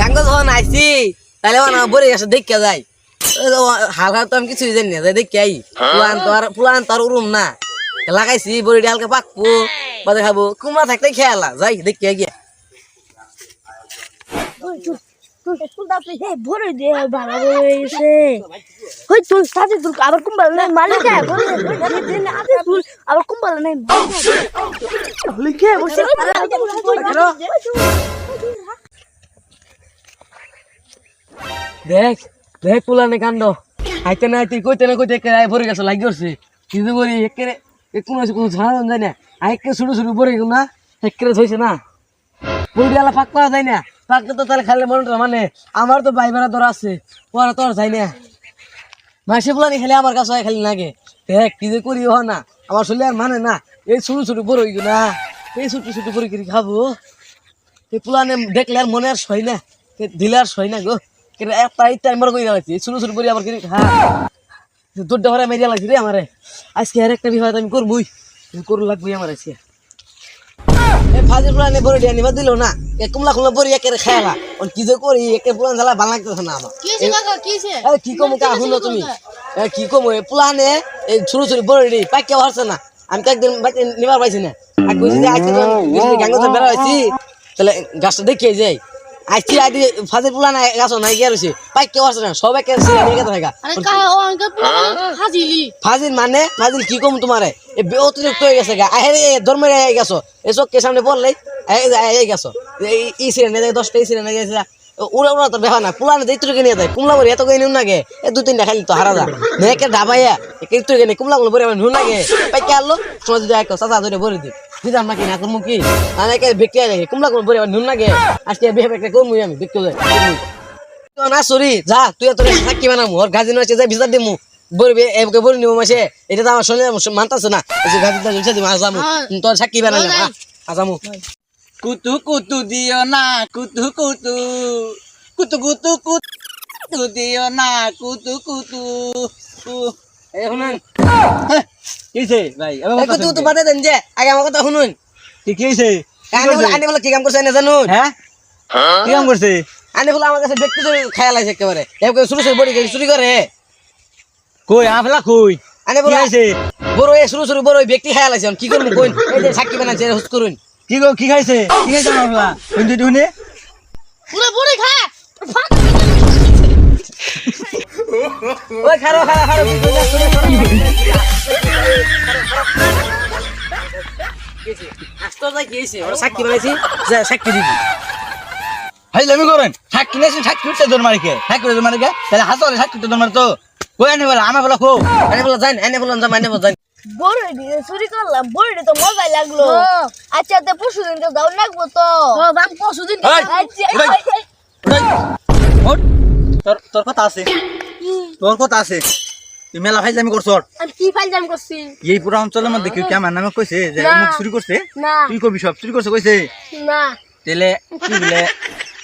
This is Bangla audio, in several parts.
গাঙ্গ যখন আইছি তাহলে না বরে গেছে দেখে যাই। হালকা তো আমি কিছুই জানি না যাই দেখে আই। পুলান তো আর পুলান তো আর উরুম না। লাগাইছি বড়ি হালকা পাকবো বাদে খাব। কুমড়া থাকতে খেয়ালা যাই দেখে গিয়া। আবার কুম্বাল নাই মালিক আবার কুম্বাল নাই দেখ দেখ পুলানে কাণ্ড। আইতে না আইতে কইতে না কইতে একেবারে ভরে গেছে, লাগি করছে কিন্তু করি একেবারে কোনো কোনো ঝাড়া যায় না। আইকে ছোটো ছোটো ভরে গেল না, একেবারে থইছে না। বড়ি আলা পাক পাওয়া যায় না। পাকতে তো তাহলে খাইলে মনটা মানে আমার তো ভাই বেড়া তোর আছে, ওরা তোর যাই না। মাসে পুলানি খেলে আমার কাছে খালি লাগে। দেখ, কি যে করি হ না, আমার শরীর আর মানে না। এই ছোটো ছোটো বড় হইল না, এই ছোটো ছোটো করে করে খাব? এই পুলানে দেখলে আর মনে আর সই না, দিলে আর সই না গো। কই করে আবার ভরে মেরিয়া লাগছে রে আমারে। আজকে আর একটা বিভাগ আমি করবই। করু লাগবই আমার আজকে। এই ফাজি বড় দিয়ে নিবা দিল না। এ কুমলা কুমলা বড়ি একের খায়ালা ওর কি যে করি একে জ্বালা ভালো লাগতেছে না আমার। কিছে কাকা কিছে এই কি কমু কা শুনো তুমি? কি কমু এই পুলানে এই ছোট ছোট বড় রে পাইকে হরছে না। আমি তো একদিন নিবার পাইছি না। আর কইছি যে আজকে তো গাঙ্গ বেড়া হইছি তাহলে গাছটা দেখিয়ে যাই। আইদি গাছ নাই গিয়ে রয়েছে পাইকে হরছে না সব একে সিরা নিয়ে গেছে আরে কাকা ও আঙ্কেল পুরো ফাজিল। মানে? ফাজিল কি কম তোমারে? এ বে- অতিরিক্ত হয়ে গেছে গা। আহে ধর্মের আই গেছো। এই চোখকে সামনে পড়লে এই গেছো। এই ই সিরে নিয়ে দশটা ই সিরে নিয়ে গেছে উড়া উড়া তো ব্যাপার না। পুলানে দেই তুই নিয়ে যায় কুমলা বড়ি এত নাগে এ দু তিনটা খালি তো হারা যা। নেকে ঢাবাইয়া একে তুই কেনে কুমলা পাই কে আলো সমাজ যদি এক চাচা ধরে বড়ি দি দিদাম নাকি না তুমি কি না বিক্রি লাগে কুমলা গুলো বড়ি নিউ নাগে আজকে বিহে একটা কমুই আমি বিক্রি যায় না সরি যা তুই এত থাকি বানামু ওর গাজি নয় যা ভিজা দিমু বলবি এমকে বলি নিবো মাসে এটা তো আমার শোনে মানতাছে না গাজি দাজ উঠে দিমু আজামু তোর সাক্ষী বানালে আজামু কুতু কুতু দিও না কুতু কুতু কুতু কুতু কুতু দিও না কুতু কুতু কু- এই শুনুন কি হইছে? ভাই কথা তুই তো বাদে দেন যে আগে আমার কথা শুনুন। কি কি আনে বলে কাম করছে না জানুন। হ্যাঁ? কি কাম করছে? আনে বলে আমার কাছে ব্যক্তি খেয়াল আছে একেবারে। এমকে শুরু শুরু বড়ি চুরি করে। কই আফলা কই? আনে কি বলে হইছে? বড় এ শুরু শুরু বড় ব্যক্তি খেয়াল আছে। কি করব কোন? এই যে সাক্ষী হুস করুন। কি গো কি খাইছে? কি খাইছে? আফলা কোন পুরো বড়ি খা! ওই খারো খারো খারো সাক্ষী বানাইছি সাক্ষী দিবি। হাই লামি করেন। সাক্ষী নেছি সাক্ষী উঠছে তোর মারিকে। সাক্ষী উঠছে মারিকে। তাহলে হাসলে সাক্ষী তোর মারি কই আনি বলে? আমার বলা কো আনে বলে জান আনে বলে জান আনে বলে জান বড় চুরি করলাম বড় তো মজাই লাগল। আচ্ছা তো পরশু দিন তো দাও লাগবো তো। আচ্ছা। তোর তোর কথা আছে। তোর কথা আছে। তুই মেলা ভাই আমি করছ। আমি কি ফাইল জাম করছি? এই পুরো অঞ্চলের মধ্যে কেউ নামে কইছে যে। অমুক চুরি করছে? তুই কবি সব চুরি করছে কইছে? না। তেলে তুই বলে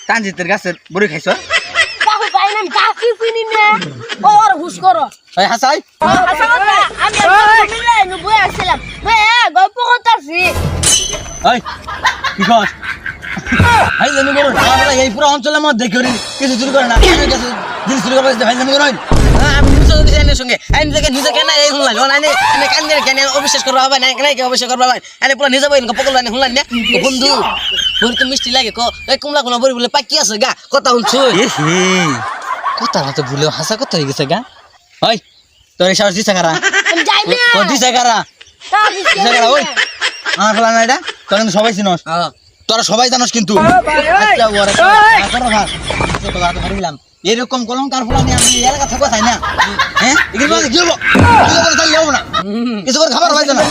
কাঞ্জিতের গাছের বড়ি খাইছ? আমি গল্প করতেছি। কি ভাই জানি করুন আমরা এই পুরো অঞ্চলের মধ্যে কেউ কিছু চুরি করে না জিনিস চুরি করে ভাই জানি করুন আমি বুঝতে পারছি আইনের সঙ্গে। আইন থেকে নিজে কেন এই যখন আইনে আইনে কান কেন অবিশ্বাস করবা হবে না কেন কে অবিশ্বাস করবা হবে আইনে পুরো নিজে বইন পকল আইনে শুনলাম না? বন্ধু বড় তো মিষ্টি লাগে কো। এই কুমলা কুমলা বড়ি বলে পাকি আছে গা কথা শুনছো কথা না তো হাসা কথা হয়ে গেছে গা। ওই তোর এসব দিছে কারা? আমি যাই না। ও দিছে কারা? দিছে কারা? ওই আমার ফেলা না এটা তোর সবাই চিনস। হ্যাঁ। তোরা সবাই জানোস কিন্তু আচ্ছা, আচ্ছা। আচ্ছা। এরকম কলম কার ফুল নিয়ে আমি এলাকা থাকব চাই না হ্যাঁ এগুলো কি হব এগুলো তাই যাব না কিছু করে খাবার ঠিক আছে?